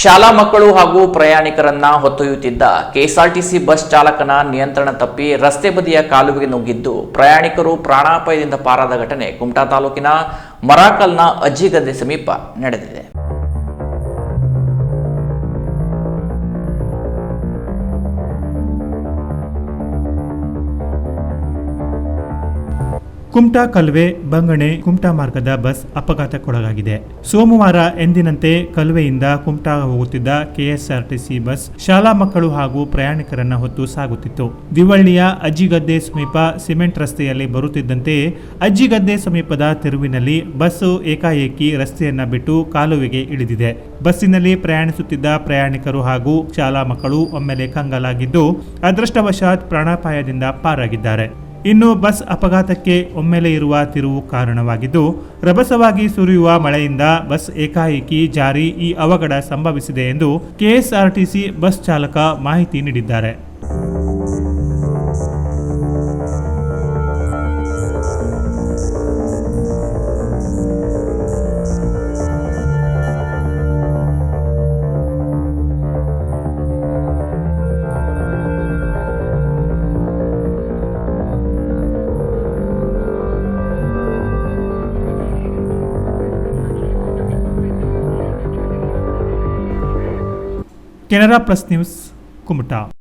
ಶಾಲಾ ಮಕ್ಕಳು ಹಾಗೂ ಪ್ರಯಾಣಿಕರನ್ನ ಹೊತ್ತೊಯ್ಯುತ್ತಿದ್ದ ಕೆಎಸ್ಆರ್ಟಿಸಿ ಬಸ್ ಚಾಲಕನ ನಿಯಂತ್ರಣ ತಪ್ಪಿ ರಸ್ತೆ ಬದಿಯ ಕಾಲುವೆಗೆ ನುಗ್ಗಿದ್ದು ಪ್ರಯಾಣಿಕರು ಪ್ರಾಣಾಪಾಯದಿಂದ ಪಾರಾದ ಘಟನೆ ಕುಮಟಾ ತಾಲೂಕಿನ ಮರಾಕಲ್ನ ಅಜ್ಜಿಗದ್ದೆ ಸಮೀಪ ನಡೆದಿದೆ. ಕುಮಟಾ ಕಲ್ವೆ ಬಂಗಣೆ ಕುಮಟಾ ಮಾರ್ಗದ ಬಸ್ ಅಪಘಾತಕ್ಕೊಳಗಾಗಿದೆ. ಸೋಮವಾರ ಎಂದಿನಂತೆ ಕಲ್ವೆಯಿಂದ ಕುಮಟಾ ಹೋಗುತ್ತಿದ್ದ ಕೆಎಸ್ಆರ್ಟಿಸಿ ಬಸ್ ಶಾಲಾ ಮಕ್ಕಳು ಹಾಗೂ ಪ್ರಯಾಣಿಕರನ್ನ ಹೊತ್ತು ಸಾಗುತ್ತಿತ್ತು. ದಿವಳ್ಳಿಯ ಅಜ್ಜಿಗದ್ದೆ ಸಮೀಪ ಸಿಮೆಂಟ್ ರಸ್ತೆಯಲ್ಲಿ ಬರುತ್ತಿದ್ದಂತೆ ಅಜ್ಜಿಗದ್ದೆ ಸಮೀಪದ ತಿರುವಿನಲ್ಲಿ ಬಸ್ಸು ಏಕಾಏಕಿ ರಸ್ತೆಯನ್ನ ಬಿಟ್ಟು ಕಾಲುವೆಗೆ ಇಳಿದಿದೆ. ಬಸ್ಸಿನಲ್ಲಿ ಪ್ರಯಾಣಿಸುತ್ತಿದ್ದ ಪ್ರಯಾಣಿಕರು ಹಾಗೂ ಶಾಲಾ ಮಕ್ಕಳು ಒಮ್ಮೆಲೆ ಕಂಗಾಲಾಗಿದ್ದು, ಅದೃಷ್ಟವಶಾತ್ ಪ್ರಾಣಾಪಾಯದಿಂದ ಪಾರಾಗಿದ್ದಾರೆ. ಇನ್ನು ಬಸ್ ಅಪಘಾತಕ್ಕೆ ಒಮ್ಮೆಲೆ ಇರುವ ತಿರುವು ಕಾರಣವಾಗಿದ್ದು, ರಭಸವಾಗಿ ಸುರಿಯುವ ಮಳೆಯಿಂದ ಬಸ್ ಏಕಾಏಕಿ ಜಾರಿ ಈ ಅವಘಡ ಸಂಭವಿಸಿದೆ ಎಂದು ಕೆಎಸ್ಆರ್ಟಿಸಿ ಬಸ್ ಚಾಲಕ ಮಾಹಿತಿ ನೀಡಿದ್ದಾರೆ. Canara Plus News, Kumta.